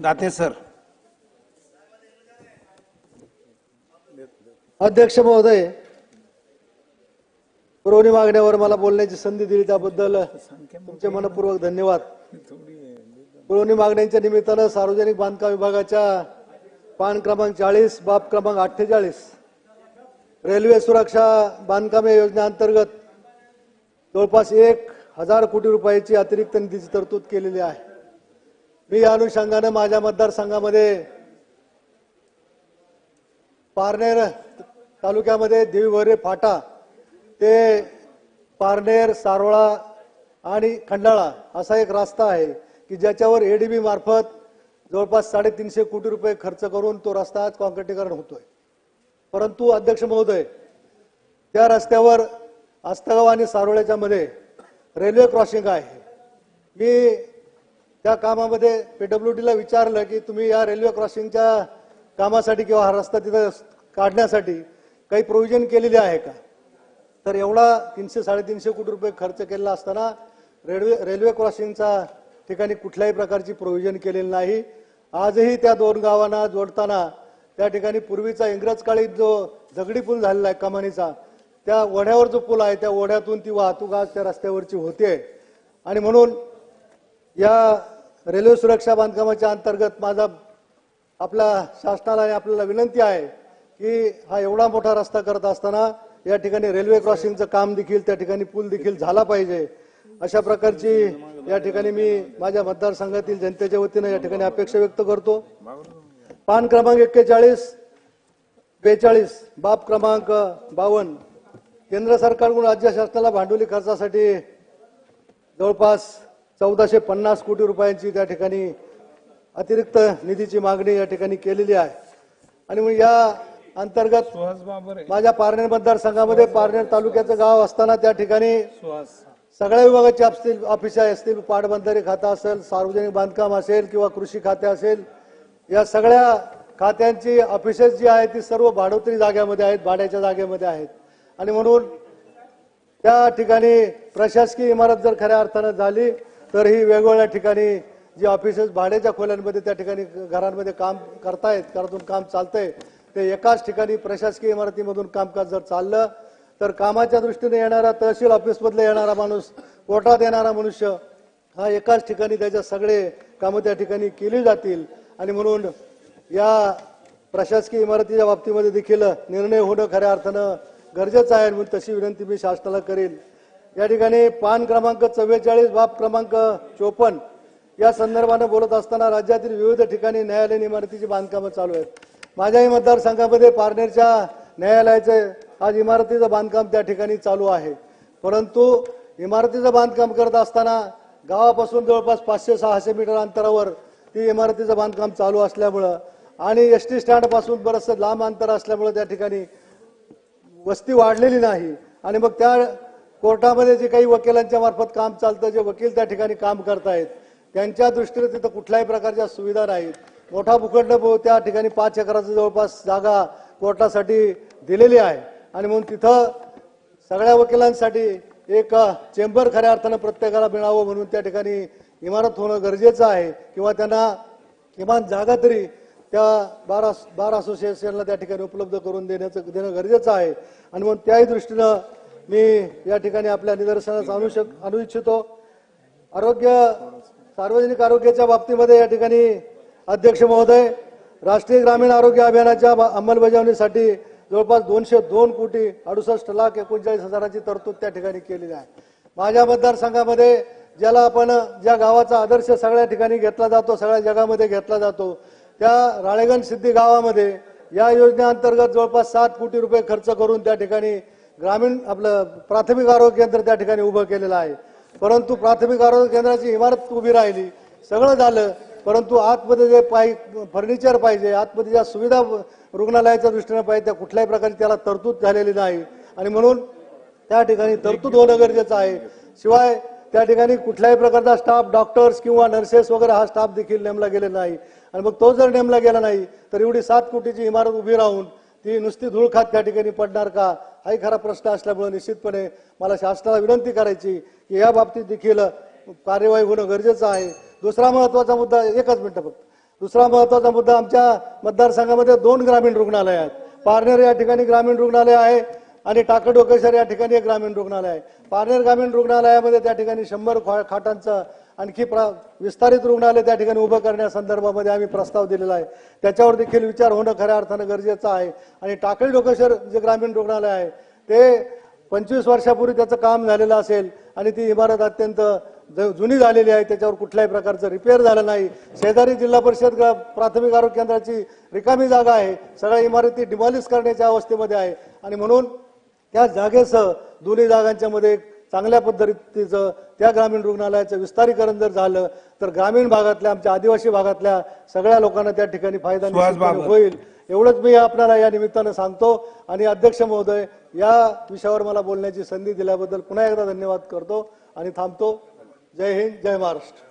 Date sir. अध्यक्ष महोदय पुरवणी मागण्यावर मला बोलण्याची संधी दिली त्याबद्दल तुमचे मनपूर्वक धन्यवाद. पुरवणी मागण्यांच्या निमित्तानं सार्वजनिक बांधकाम विभागाच्या पान क्रमांक चाळीस बाब क्रमांक अठ्ठेचाळीस रेल्वे सुरक्षा बांधकाम योजनेअंतर्गत जवळपास एक हजार कोटी रुपयाची अतिरिक्त निधीची तरतूद केलेली आहे. मी या अनुषंगानं माझ्या मतदारसंघामध्ये पारनेर तालुक्यामध्ये देवीभरे फाटा ते पारनेर सारोळा आणि खंडाळा असा एक रस्ता आहे की ज्याच्यावर एडीबी मार्फत जवळपास साडेतीनशे कोटी रुपये खर्च करून तो रस्ता आज कॉन्क्रिटीकरण होतोय. परंतु अध्यक्ष महोदय त्या रस्त्यावर आस्तगाव आणि सारोळ्याच्या मध्ये रेल्वे क्रॉसिंग आहे. मी त्या कामामध्ये पीडब्ल्यू डीला विचारलं की तुम्ही या रेल्वे क्रॉसिंगच्या कामासाठी किंवा हा रस्ता तिथं काढण्यासाठी काही प्रोव्हिजन केलेले आहे का? तर एवढा तीनशे साडेतीनशे कोटी रुपये खर्च केलेला असताना रेल्वे रेल्वे क्रॉसिंगचा ठिकाणी कुठल्याही प्रकारची प्रोव्हिजन केलेली नाही. आजही त्या दोन गावांना जोडताना त्या ठिकाणी पूर्वीचा इंग्रज काळी जो झगडी पूल झालेला आहे कमानीचा त्या ओढ्यावर जो पूल आहे त्या ओढ्यातून ती वाहतूक आज त्या रस्त्यावरची होते. आणि म्हणून या रेल्वे सुरक्षा बांधकामाच्या अंतर्गत माझा आपल्या शासनाला आणि आपल्याला विनंती आहे की हा एवढा मोठा रस्ता करत असताना या ठिकाणी रेल्वे क्रॉसिंगचं काम देखील त्या ठिकाणी पूल देखील झाला पाहिजे. अशा प्रकारची या ठिकाणी मी माझ्या मतदारसंघातील जनतेच्या वतीनं या ठिकाणी अपेक्षा व्यक्त करतो. पान क्रमांक एक्केचाळीस बेचाळीस बाब क्रमांक बावन्न. केंद्र सरकारकडून राज्य शासनाला भांडवली खर्चासाठी जवळपास चौदाशे पन्नास कोटी रुपयांची त्या ठिकाणी अतिरिक्त निधीची मागणी या ठिकाणी केलेली आहे. आणि या अंतर्गत माझ्या पारनेर मतदारसंघामध्ये पारनेर तालुक्याचं गाव असताना त्या ठिकाणी सगळ्या विभागाची असतील ऑफिस असतील पाटबंधारे खाता असेल सार्वजनिक बांधकाम असेल किंवा कृषी खाते असेल या सगळ्या खात्यांची ऑफिसेस जी आहेत ती सर्व भाडोत्री जाग्यामध्ये आहेत भाड्याच्या जागेमध्ये आहेत. आणि म्हणून त्या ठिकाणी प्रशासकीय इमारत जर खऱ्या अर्थानं झाली तर ही वेगवेगळ्या ठिकाणी जी ऑफिसेस भाड्याच्या खोल्यांमध्ये त्या ठिकाणी घरांमध्ये काम करतायत घरातून काम चालतंय ते एकाच ठिकाणी प्रशासकीय इमारतीमधून कामकाज जर चाललं तर कामाच्या दृष्टीने येणारा तहसील ऑफिसमधला येणारा माणूस कोर्टात येणारा मनुष्य हा एकाच ठिकाणी त्याच्या सगळे कामं त्या ठिकाणी केली जातील. आणि म्हणून या प्रशासकीय इमारतीच्या बाबतीमध्ये देखील निर्णय होणं खऱ्या अर्थानं गरजेचं आहे म्हणून तशी विनंती मी शासनाला करेल या ठिकाणी पान क्रमांक चव्वेचाळीस बाब क्रमांक चोपन्न या संदर्भानं बोलत असताना राज्यातील विविध ठिकाणी न्यायालयीन इमारतीची बांधकामं चालू आहेत. माझ्याही मतदारसंघामध्ये पारनेरच्या न्यायालयाचे आज इमारतीचं बांधकाम त्या ठिकाणी चालू आहे. परंतु इमारतीचं बांधकाम करत असताना गावापासून जवळपास पाचशे सहाशे मीटर अंतरावर ती इमारतीचं बांधकाम चालू असल्यामुळं आणि एस टी स्टँडपासून बरंचसं लांब अंतर असल्यामुळं त्या ठिकाणी वस्ती वाढलेली नाही. आणि मग त्या कोर्टामध्ये जे काही वकिलांच्या मार्फत काम चालतं जे वकील त्या ठिकाणी काम करतायत त्यांच्या दृष्टीने तिथं कुठल्याही प्रकारच्या सुविधा नाहीत. मोठा भूखंड त्या ठिकाणी पाच एकराचं जवळपास जागा कोर्टासाठी दिलेली आहे. आणि म्हणून तिथं सगळ्या वकिलांसाठी एक चेंबर खऱ्या अर्थानं प्रत्येकाला मिळावं म्हणून त्या ठिकाणी इमारत होणं गरजेचं आहे. किंवा त्यांना किमान जागा तरी त्या बार बार असोसिएशनला त्या ठिकाणी उपलब्ध करून देण्याचं देणं गरजेचं आहे. आणि म्हणून त्याही दृष्टीनं मी या ठिकाणी आपल्या निदर्शनास आणू शक आणू इच्छितो. आरोग्य सार्वजनिक आरोग्याच्या बाबतीमध्ये या ठिकाणी अध्यक्ष महोदय राष्ट्रीय ग्रामीण आरोग्य अभियानाच्या अंमलबजावणीसाठी जवळपास दोनशे दोन कोटी अडुसष्ट लाख एकोणचाळीस हजाराची तरतूद त्या ठिकाणी केलेली आहे. माझ्या मतदारसंघामध्ये ज्याला आपण ज्या गावाचा आदर्श सगळ्या ठिकाणी घेतला जातो सगळ्या जगामध्ये घेतला जातो त्या राळेगण सिद्धी गावामध्ये या योजनेअंतर्गत जवळपास सात कोटी रुपये खर्च करून त्या ठिकाणी ग्रामीण आपलं प्राथमिक आरोग्य केंद्र त्या ठिकाणी उभं केलेलं आहे. परंतु प्राथमिक आरोग्य केंद्राची इमारत उभी राहिली. सगळं झालं. परंतु आतमध्ये जे पाय फर्निचर पाहिजे आतमध्ये ज्या सुविधा रुग्णालयाच्या दृष्टीने पाहिजे त्या कुठल्याही प्रकारची त्याला तरतूद झालेली नाही. आणि म्हणून त्या ठिकाणी तरतूद होणं गरजेचं आहे. शिवाय त्या ठिकाणी कुठल्याही प्रकारचा स्टाफ डॉक्टर्स किंवा नर्सेस वगैरे हा स्टाफ देखील नेमला गेलेला नाही. आणि मग तो जर नेमला गेला नाही तर एवढी सात कोटीची इमारत उभी राहून ती नुसती धूळ खात त्या ठिकाणी पडणार का? हाही खरा प्रश्न असल्यामुळे निश्चितपणे मला शासनाला विनंती करायची की या बाबतीत देखील कार्यवाही होणं गरजेचं आहे. दुसरा महत्त्वाचा मुद्दा एकच मिनटं फक्त. दुसरा महत्त्वाचा मुद्दा आमच्या मतदारसंघामध्ये दोन ग्रामीण रुग्णालय आहेत. पारनेर या ठिकाणी ग्रामीण रुग्णालय आहे आणि टाकडोकेश्वर या ठिकाणी एक ग्रामीण रुग्णालय आहे. पारनेर ग्रामीण रुग्णालयामध्ये त्या ठिकाणी शंभर खाटांचं आणखी प्र विस्तारित रुग्णालय त्या ठिकाणी उभं करण्यासंदर्भामध्ये आम्ही प्रस्ताव दिलेला आहे. त्याच्यावर देखील विचार होणं खऱ्या अर्थानं गरजेचं आहे. आणि टाकळी डोकेश्वर जे ग्रामीण रुग्णालय आहे ते पंचवीस वर्षापूर्वी त्याचं काम झालेलं असेल आणि ती इमारत अत्यंत ज- जुनी झालेली आहे त्याच्यावर कुठल्याही प्रकारचं रिपेअर झालं नाही. शेजारी जिल्हा परिषद प्राथमिक आरोग्य केंद्राची रिकामी जागा आहे. सगळ्या इमारती डिमॉलिश करण्याच्या अवस्थेमध्ये आहे. आणि म्हणून त्या जागेसह दोन्ही जागांच्या मध्ये एक चांगल्या पद्धतीचं त्या ग्रामीण रुग्णालयाचं विस्तारीकरण जर झालं तर ग्रामीण भागातल्या आमच्या आदिवासी भागातल्या सगळ्या लोकांना त्या ठिकाणी फायदा. होईल. एवढंच मी आपल्याला या निमित्तानं सांगतो. आणि अध्यक्ष महोदय या विषयावर मला बोलण्याची संधी दिल्याबद्दल पुन्हा एकदा धन्यवाद करतो आणि थांबतो. जय हिंद जय महाराष्ट्र.